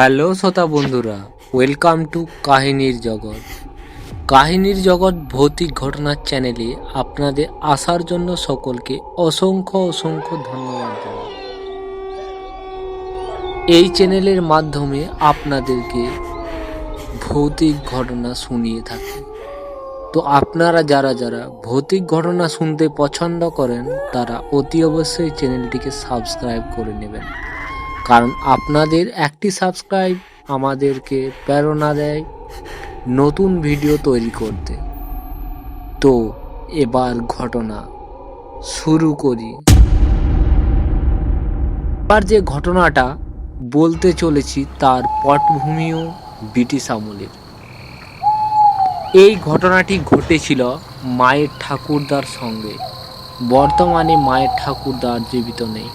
Hello শ্রোতা বন্ধুরা welcome to কাহিনীর জগৎ। কাহিনীর জগৎ ভৌতিক ঘটনার চ্যানেলে আপনাদের আসার জন্য সকলকে অসংখ্য অসংখ্য ধন্যবাদ জানাই। এই চ্যানেলের মাধ্যমে আপনাদেরকে ভৌতিক ঘটনা শুনিয়ে থাকি। তো আপনারা যারা যারা ভৌতিক ঘটনা শুনতে পছন্দ করেন, তারা অতি অবশ্যই চ্যানেলটিকে সাবস্ক্রাইব করে নেবেন। কারণ আপনাদের একটি সাবস্ক্রাইব আমাদেরকে প্রেরণা দেয় নতুন ভিডিও তৈরি করতে। তো এবার ঘটনা শুরু করি। এবার যে ঘটনাটা বলতে চলেছি তার পটভূমিও ব্রিটিশ আমলের। এই ঘটনাটি ঘটেছিল মায়ের ঠাকুরদার সঙ্গে। বর্তমানে মায়ের ঠাকুরদার জীবিত নেই।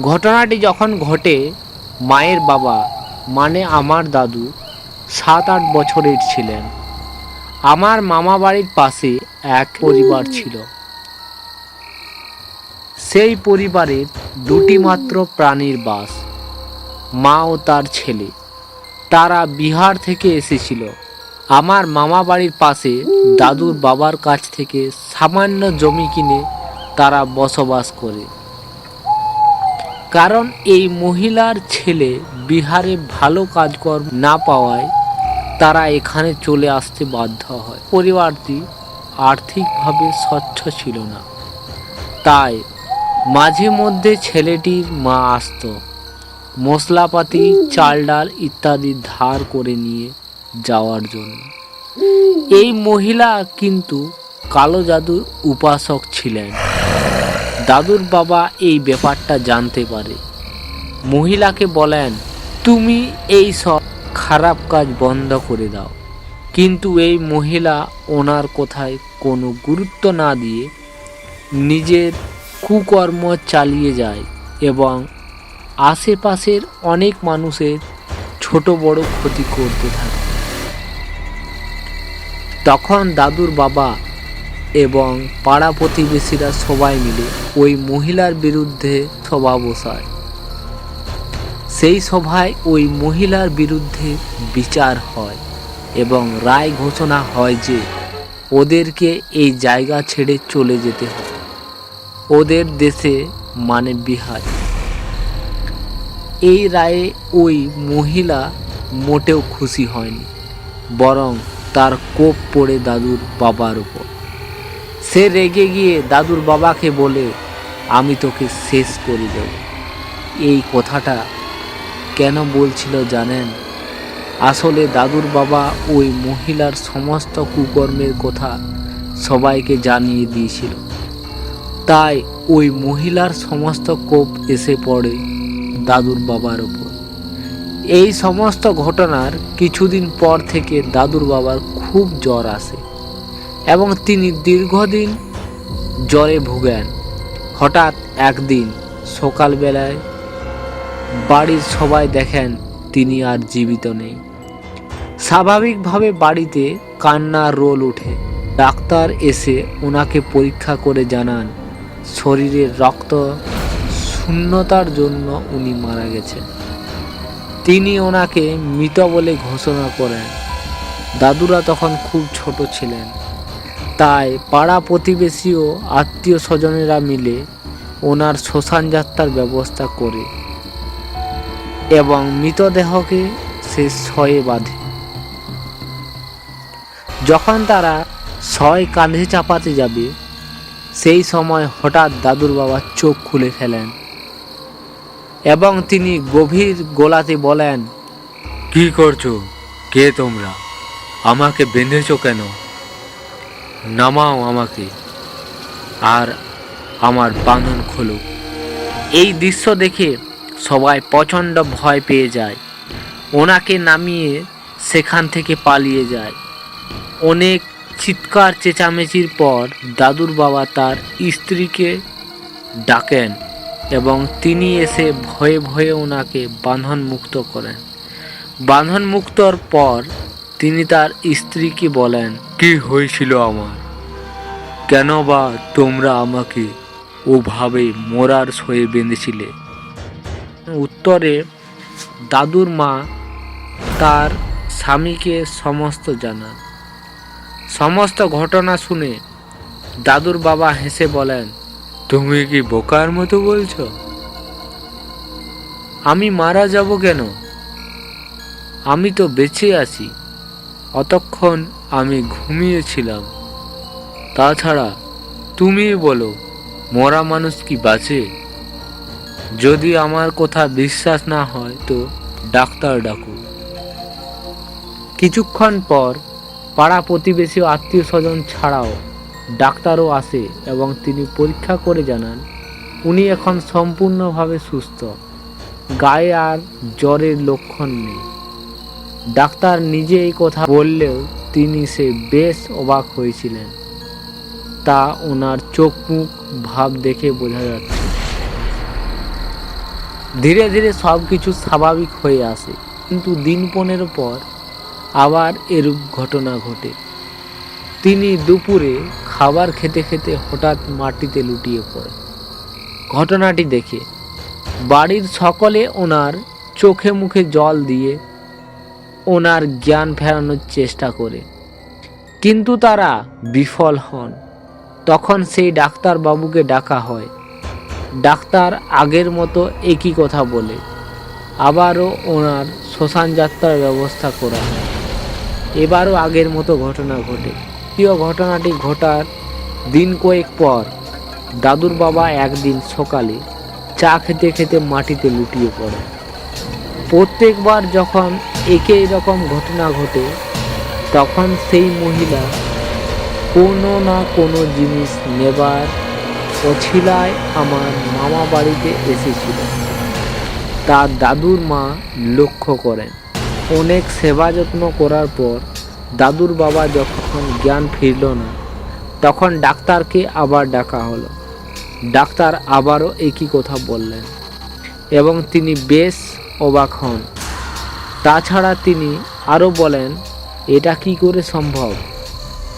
ঘটনাটি যখন ঘটে, মায়ের বাবা মানে আমার দাদু, সাত আট বছরের ছিলেন। আমার মামা বাড়ির পাশে এক পরিবার ছিল। সেই পরিবারের দুটি মাত্র প্রাণীর বাস, মা ও তার ছেলে। তারা বিহার থেকে এসেছিল। আমার মামা বাড়ির পাশে দাদুর বাবার কাছ থেকে সামান্য জমি কিনে তারা বসবাস করে। কারণ এই মহিলার ছেলে বিহারে ভালো কাজকর্ম না পাওয়ায় তারা এখানে চলে আসতে বাধ্য হয়। পরিবারটি আর্থিকভাবে স্বচ্ছ ছিল না। তাই মাঝে মধ্যে ছেলেটির মা আসতো, মশলাপাতি, চাল ডাল ইত্যাদি ধার করে নিয়ে যাওয়ার জন্য। এই মহিলা কিন্তু কালো জাদুর উপাসক ছিলেন। দাদুর বাবা এই ব্যাপারটা জানতে পারে। মহিলাকে বলেন, তুমি এই সব খারাপ কাজ বন্ধ করে দাও। কিন্তু এই মহিলা ওনার কথায় কোনো গুরুত্ব না দিয়ে নিজের কুকর্ম চালিয়ে যায় এবং আশেপাশের অনেক মানুষের ছোট বড় ক্ষতি করতে থাকে। তখন দাদুর বাবা এবং পাড়া প্রতিবেশীরা সবাই মিলে ওই মহিলার বিরুদ্ধে সভা বসায়। সেই সভায় ওই মহিলার বিরুদ্ধে বিচার হয় এবং রায় ঘোষণা হয় যে ওদেরকে এই জায়গা ছেড়ে চলে যেতে হবে। ওদের দেশে মানে বিহার। এই রায়ে ওই মহিলা মোটেও খুশি হয়নি, বরং তার কোপ পড়ে দাদুর বাবার উপর। সে রেগে গিয়ে দাদুর বাবাকে বলে, আমি তোকে শেষ করে দেব। এই কথাটা কেন বলছিল জানেন? আসলে দাদুর বাবা ওই মহিলার সমস্ত কুকর্মের কথা সবাইকে জানিয়ে দিয়েছিল। তাই ওই মহিলার সমস্ত কোপ এসে পড়ে দাদুর বাবার ওপর। এই সমস্ত ঘটনার কিছুদিন পর থেকে দাদুর বাবার খুব জ্বর আসে। এবং তিনি দীর্ঘদিন জ্বরে ভুগেন। হঠাৎ একদিন সকালবেলায় বাড়ির সবাই দেখেন তিনি আর জীবিত নেই। স্বাভাবিকভাবে বাড়িতে কান্নার রোল ওঠে। ডাক্তার এসে ওনাকে পরীক্ষা করে জানান, শরীরের রক্ত শূন্যতার জন্য উনি মারা গেছেন। তিনি ওনাকে মৃত বলে ঘোষণা করেন। দাদুরা তখন খুব ছোট ছিলেন। তাই পাড়া প্রতিবেশী ও আত্মীয় স্বজনেরা মিলে ওনার শ্মশান যাত্রার ব্যবস্থা করে এবং মৃতদেহকে সে শয়ে বাঁধে। যখন তারা শয় কাঁধে চাপাতে যাবে, সেই সময় হঠাৎ দাদুর বাবা চোখ খুলে ফেলেন এবং তিনি গভীর গোলাতে বলেন, কি করছ? কে তোমরা? আমাকে বেঁধেছো কেন? নামাও আমাকে, আর আমার বাঁধন খোলো। এই দৃশ্য দেখে সবাই প্রচণ্ড ভয় পেয়ে যায়। ওনাকে নামিয়ে সেখান থেকে পালিয়ে যায়। অনেক চিৎকার চেঁচামেচির পর দাদুর বাবা তার স্ত্রীকে ডাকেন এবং তিনি এসে ভয়ে ভয়ে ওনাকে বাঁধন মুক্ত করেন। বাঁধন মুক্তর পর তিনি তার স্ত্রীকে বলেন কি হয়েছিল আমার? কেন বা তোমরা আমাকে ওভাবে মোরার সয়ে বেঁধেছিলে? উত্তরে দাদুর মা তার স্বামীকে সমস্ত জানান সমস্ত ঘটনা শুনে দাদুর বাবা হেসে বলেন তুমি কি বোকার মতো বলছো? আমি মারা যাব কেন? আমি তো বেঁচে আছি। অতক্ষণ আমি ঘুমিয়েছিলাম। তাছাড়া তুমি বলো, মরা মানুষ কি বাঁচে? যদি আমার কথা বিশ্বাস না হয় তো ডাক্তার ডাকো। কিছুক্ষণ পর পাড়া প্রতিবেশী আত্মীয় স্বজন ছাড়াও ডাক্তারও আসে এবং তিনি পরীক্ষা করে জানান, উনি এখন সম্পূর্ণভাবে সুস্থ। গায়ে আর জ্বরের লক্ষণ নেই। ডাক্তার নিজে এই কথা বললেও তিনি সে বেশ অবাক হয়েছিলেন। তা ওনার চোখ মুখ ভাব দেখে বোঝা যাচ্ছে। ধীরে ধীরে সব কিছু স্বাভাবিক হয়ে আসে। কিন্তু দিন পনেরো পর আবার এরূপ ঘটনা ঘটে। তিনি দুপুরে খাবার খেতে খেতে হঠাৎ মাটিতে লুটিয়ে পড়ে ঘটনাটি দেখে বাড়ির সকলে ওনার চোখে মুখে জল দিয়ে ওনার জ্ঞান ফেরানোর চেষ্টা করে। কিন্তু তারা বিফল হন। তখন সেই ডাক্তার বাবুকে ডাকা হয়। ডাক্তার আগের মতো একই কথা বলে। আবারও ওনার শ্মশান যাত্রার ব্যবস্থা করা হয়। এবারও আগের মতো ঘটনা ঘটে। প্রিয় ঘটনাটি ঘটার দিন কয়েক পর দাদুর বাবা একদিন সকালে চা খেতে খেতে মাটিতে লুটিয়ে পড়ে। প্রত্যেকবার যখন একই রকম ঘটনা ঘটে, তখন সেই মহিলা কোনো না কোনো জিনিস নেবার অছিলায় আমার মামা বাড়িতে এসেছিল। তার দাদুর মা লক্ষ্য করেন। অনেক সেবা যত্ন করার পর দাদুর বাবা যখন জ্ঞান ফিরল না, তখন ডাক্তারকে আবার ডাকা হলো। ডাক্তার আবারও একই কথা বললেন এবং তিনি বেশ অবাক হন। তাছাড়া তিনি আরও বলেন, এটা কি করে সম্ভব?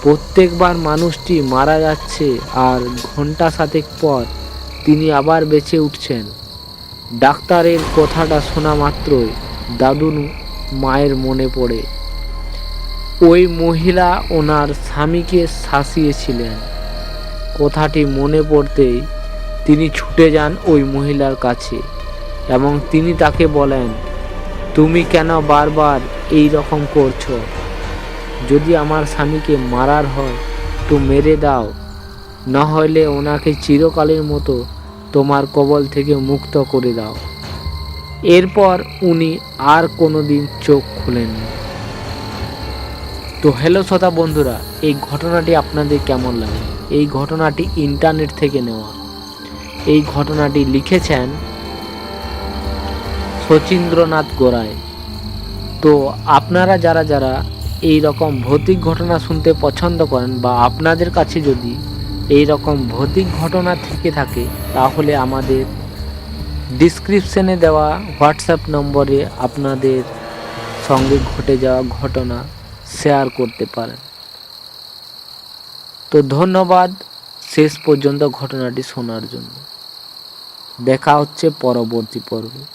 প্রত্যেকবার মানুষটি মারা যাচ্ছে আর ঘণ্টা সাতেক পর তিনি আবার বেঁচে উঠছেন। ডাক্তারের কথাটা শোনা মাত্রই দাদুর মায়ের মনে পড়ে। ওই মহিলা ওনার স্বামীকে শাসিয়েছিলেন। কথাটি মনে পড়তেই তিনি ছুটে যান ওই মহিলার কাছে এবং তিনি তাকে বলেন তুমি কেন বারবার এই রকম করছ? যদি আমার স্বামীকে মারার হয়, তো মেরে দাও। না হলে ওনাকে চিরকালের মতো তোমার কবল থেকে মুক্ত করে দাও। এরপর উনি আর কোনো দিন চোখ খুলেননি। তো হ্যালো শ্রোতা বন্ধুরা, এই ঘটনাটি আপনাদের কেমন লাগে? এই ঘটনাটি ইন্টারনেট থেকে নেওয়া। এই ঘটনাটি লিখেছেন শচীন্দ্রনাথ গোড়ায় তো আপনারা যারা যারা এই রকম ভৌতিক ঘটনা শুনতে পছন্দ করেন বা আপনাদের কাছে যদি এই রকম ভৌতিক ঘটনা থেকে থাকে, তাহলে আমাদের ডিসক্রিপশনে দেওয়া হোয়াটসঅ্যাপ নম্বরে আপনাদের সঙ্গে ঘটে যাওয়া ঘটনা শেয়ার করতে পারেন। তো ধন্যবাদ শেষ পর্যন্ত ঘটনাটি শোনার জন্য। দেখা হচ্ছে পরবর্তী পর্বে।